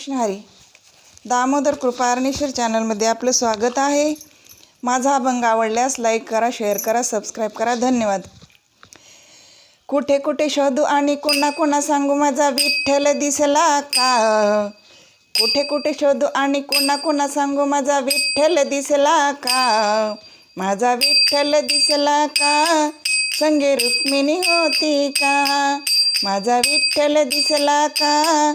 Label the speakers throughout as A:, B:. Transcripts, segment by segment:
A: कृष्ण हरी. दामोदर कृपारणेश्वर चॅनलमध्ये आपलं स्वागत आहे. माझा अभंग आवडल्यास लाईक करा शेअर करा सबस्क्राईब करा. धन्यवाद. कुठे कुठे शोधू आणि कोणा कोणा सांगू माझा विठ्ठल दिसला का? कुठे कुठे शोधू आणि कोणा कोणा सांगू माझा विठ्ठल दिसला का? माझा विठ्ठल दिसला का? संगे रुक्मिणी होती का? माझा विठ्ठल दिसला का?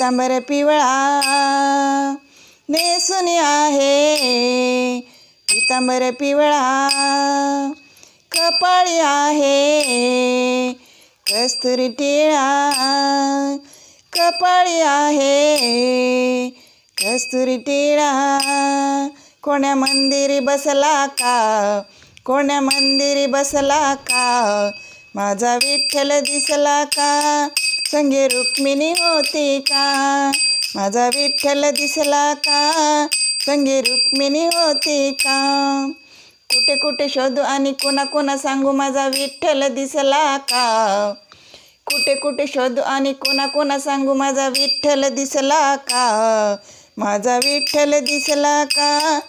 A: पितांबर पिवळा नेसून आहे. पितांबर पिवळा कपाळी आहे. कस्तुरी टिळा कपाळी आहे. कस्तुरी टिळा कोण्या मंदिरी बसला का? कोण्या मंदिरी बसला का? माझा विठ्ठल दिसला का? संगे रुक्मिणी होती का? माझा विठ्ठल दिसला का? संगे रुक्मिणी होती का? कुठे कुठे शोधू आणि कोणा कोणा सांगू माझा विठ्ठल दिसला का? कुठे कुठे शोधू आणि कोणा कोणा सांगू माझा विठ्ठल दिसला का? माझा विठ्ठल दिसला का?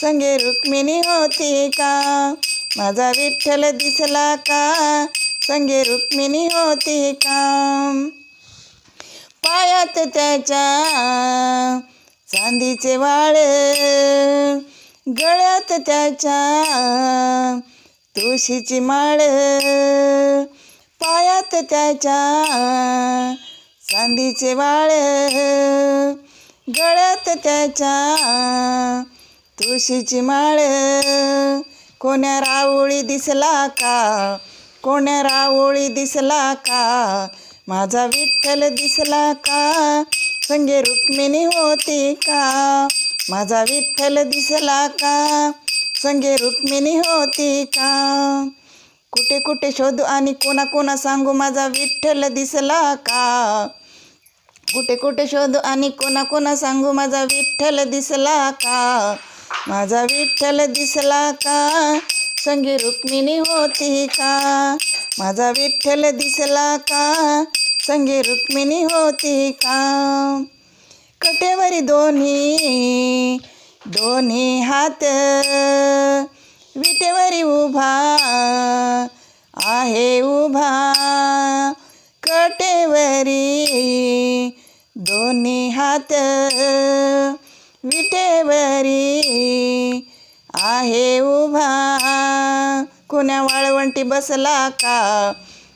A: संगे रुक्मिणी होती का? माझा विठ्ठल दिसला का? संगे रुक्मिणी होती का? पायात त्याच्या चांदीचे वाळ गळ्यात त्याच्या तुळशीची माळ पायात त्याच्या चांदीचे वाळ गळ्यात त्याच्या तुळशीची माळ. कोण्या रावळी दिसला का? कोण्या रावळी दिसला का? माझा विठ्ठल दिसला का? संगे रुक्मिणी होती का? माझा विठ्ठल दिसला का? संगे रुक्मिणी होती का? कुठे कुठे शोधू आणि कोणा कोणा सांगू माझा विठ्ठल दिसला का? कुठे कुठे शोधू आणि कोणा कोणा सांगू माझा विठ्ठल दिसला का? माझा विठ्ठल दिसला का? संगी रुक्मिणी होती का? माझा विठ्ठल दिसला का? संगी रुक्मिणी होती का? कटेवरी दोन्ही दोन्ही हात विटेवरी उभा आहे उभा. कटेवरी दोन्ही हात विटेवरी आहे उभा. कोण्या वाळवंटी बसला का?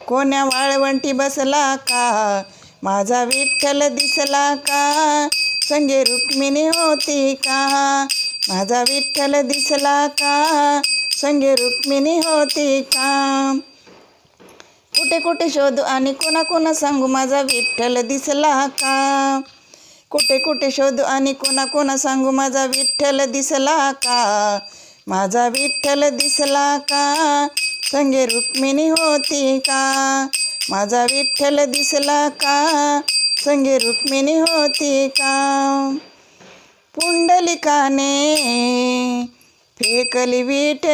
A: कोण्या वाळवंटी बसला का? माझा विठ्ठल दिसला का? संगे रुक्मिणी होती का? माझा विठ्ठल दिसला का? संगे रुक्मिणी होती का? कुठे कुठे शोधू आणि कोणा कोणा सांगू माझा विठ्ठल दिसला का? कुठे कुठे शोधू आणि कोणा कोणा सांगू माझा विठ्ठल दिसला का? माझा विठ्ठल दिसला का? संगे रुक्मिणी होती का? माझा विठ्ठल दिसला का? संगे रुक्मिणी होती का? पुंडलिकाने फेकली विठ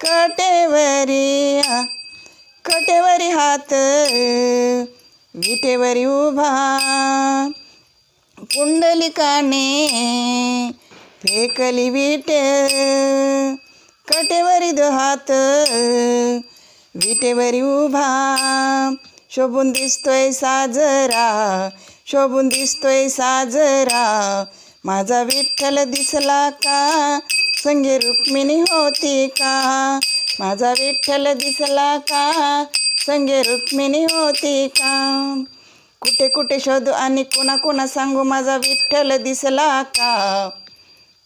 A: कटेवरी कटेवरी हात विटेवरी उभा. पुंडलिकाने फेकली विट कटेवरी दो हात विटेवरी उभा. शोभून दिसतोय साजरा शोभून दिसतोय साजरा. माझा विठ्ठल दिसला का? संगे रुक्मिणी होती का? माझा विठ्ठल दिसला का? संगे रुक्मिणी होती का? कुठे कुठे शोधू आणि कोणा कोणा सांगू माझा विठ्ठल दिसला का?